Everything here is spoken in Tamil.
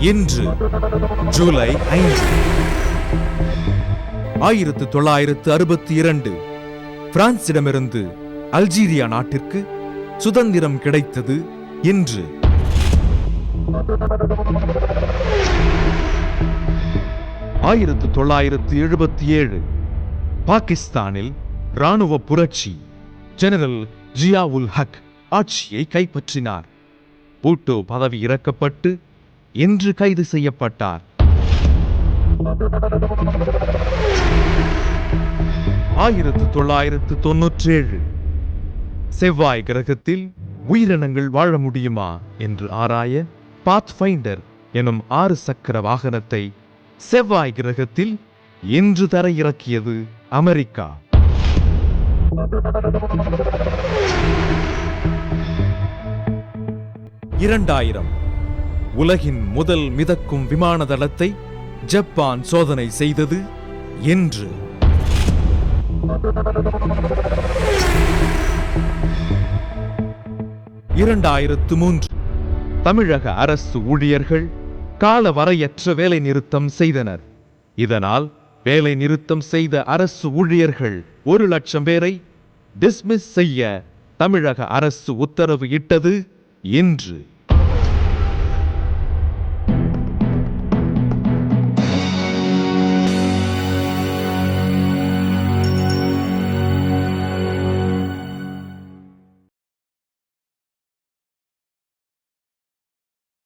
இன்று ஜூலை ஐந்து. ஆயிரத்து தொள்ளாயிரத்து அறுபத்தி இரண்டு பிரான்சிடமிருந்து அல்ஜீரியா நாட்டிற்கு சுதந்திரம் கிடைத்தது இன்று. ஆயிரத்து தொள்ளாயிரத்து எழுபத்தி ஏழு பாகிஸ்தானில் ராணுவ புரட்சி ஜெனரல் ஜியாவுல் ஹக் ஆட்சியை கைப்பற்றினார். பூட்டோ பதவி இறக்கப்பட்டு இன்று கைது செய்யப்பட்டார். ஆயிரத்து தொள்ளாயிரத்து தொன்னூற்றேழு. செவ்வாய் கிரகத்தில் உயிரினங்கள் வாழ முடியுமா என்று ஆராய பாத்ஃபைண்டர் எனும் ஆறு சக்கர வாகனத்தை செவ்வாய் கிரகத்தில் இன்று தரையிறக்கியது அமெரிக்கா. இரண்டாயிரம். உலகின் முதல் மிதக்கும் விமான தளத்தை ஜப்பான் சோதனை செய்தது என்று. இரண்டாயிரத்து மூன்று. தமிழக அரசு ஊழியர்கள் கால வரையற்ற வேலை நிறுத்தம் செய்தனர். இதனால் வேலை நிறுத்தம் செய்த அரசு ஊழியர்கள் ஒரு லட்சம் பேரை டிஸ்மிஸ் செய்ய தமிழக அரசு உத்தரவு இட்டது இன்று.